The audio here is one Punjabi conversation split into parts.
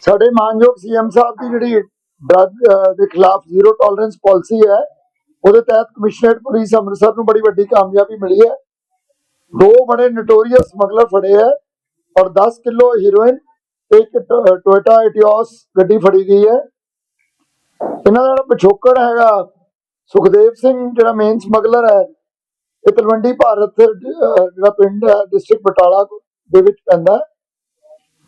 ਸਾਡੇ ਮਾਨਯੋਗ ਸੀਐਮ ਸਾਹਿਬ ਦੀ ਜਿਹੜੀ ਡਰੱਗ ਦੇ ਖਿਲਾਫ ਜ਼ੀਰੋ ਟੋਲਰੈਂਸ ਪਾਲਿਸੀ ਹੈ, ਉਹਦੇ ਤਹਿਤ ਕਮਿਸ਼ਨਰੇਟ ਪੁਲਿਸ ਅੰਮ੍ਰਿਤਸਰ ਨੂੰ ਬੜੀ ਵੱਡੀ ਕਾਮਯਾਬੀ ਮਿਲੀ ਹੈ। ਦੋ ਬੜੇ ਨੋਟੋਰੀਅਸ ਸਮਗਲਰ ਫੜੇ ਹੈ ਔਰ 10 ਕਿਲੋ ਹੀਰੋਇਨ ਇੱਕ ਟੋਇਟਾ ਇਟਿਓਸ ਗੱਡੀ ਫੜੀ ਗਈ ਹੈ। ਇਹਨਾਂ ਦਾ ਜਿਹੜਾ ਪਿਛੋਕੜ ਹੈਗਾ, ਸੁਖਦੇਵ ਸਿੰਘ ਜਿਹੜਾ ਮੇਨ ਸਮਗਲਰ ਹੈ, ਇਹ ਤਲਵੰਡੀ ਭਾਰਤ ਜਿਹੜਾ ਪਿੰਡ ਹੈ ਡਿਸਟ੍ਰਿਕਟ ਬਟਾਲਾ ਦੇ ਵਿੱਚ ਪੈਂਦਾ ਹੈ।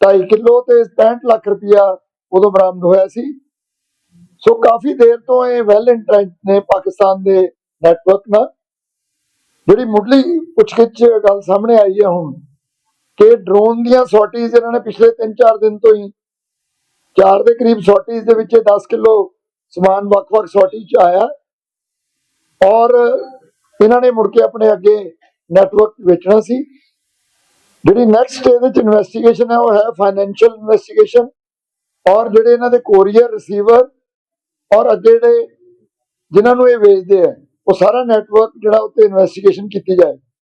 2.5 ਕਿਲੋ ਤੇ 65 ਲੱਖ ਰੁਪਇਆ ਉਦੋਂ ਬਰਾਮਦ ਹੋਇਆ ਸੀ। ਸੋ ਕਾਫੀ ਦੇਰ ਤੋਂ ਇਹ ਵੈਲ ਇੰਟਰੈਂਟ ਨੇ ਪਾਕਿਸਤਾਨ ਦੇ ਨੈਟਵਰਕ ਨਾਲ। ਜਿਹੜੀ ਮੁੱਢਲੀ ਪੁੱਛਗਿੱਛ ਗੱਲ ਸਾਹਮਣੇ ਆਈ ਹੈ ਹੁਣ ਕਿ ਡਰੋਨ ਦੀਆਂ ਸੌਟੀਜ਼ ਇਹਨਾਂ ਨੇ ਪਿਛਲੇ 3-4 ਦਿਨ ਤੋਂ ਹੀ, ਚਾਰ ਦੇ ਕਰੀਬ ਸੌਟੀਜ਼ ਦੇ ਵਿੱਚ ਇਹ 10 ਕਿਲੋ ਸਮਾਨ ਵੱਖ-ਵੱਖ ਸੌਟੀ 'ਚ ਆਇਆ। ਔਰ ਇਹਨਾਂ ਨੇ ਮੁੜ ਕੇ ਆਪਣੇ ਅੱਗੇ ਨੈਟਵਰਕ ਵੇਚਣਾ ਸੀ। ਜਿਹੜੀ ਨੈਕਸਟ ਇਹਦੇ ਚ ਇਨਵੈਸਟੀਗੇਸ਼ਨ ਹੈ, ਉਹ ਹੈ ਫਾਈਨੈਂਸ਼ੀਅਲ ਇਨਵੈਸਟੀਗੇਸ਼ਨ ਔਰ ਜਿਹੜੇ ਇਹਨਾਂ ਦੇ ਕੋਰੀਅਰ ਰਿਸੀਵਰ ਔਰ ਅੱਗੇ ਜਿਹੜੇ ਜਿਨ੍ਹਾਂ ਨੂੰ ਇਹ ਵੇਚਦੇ ਆ ਉਹ ਸਾਰਾ ਨੈਟਵਰਕ ਜਿਹੜਾ ਉੱਤੇ ਇਨਵੈਸਟੀਗੇਸ਼ਨ ਕੀਤੀ ਜਾਏ।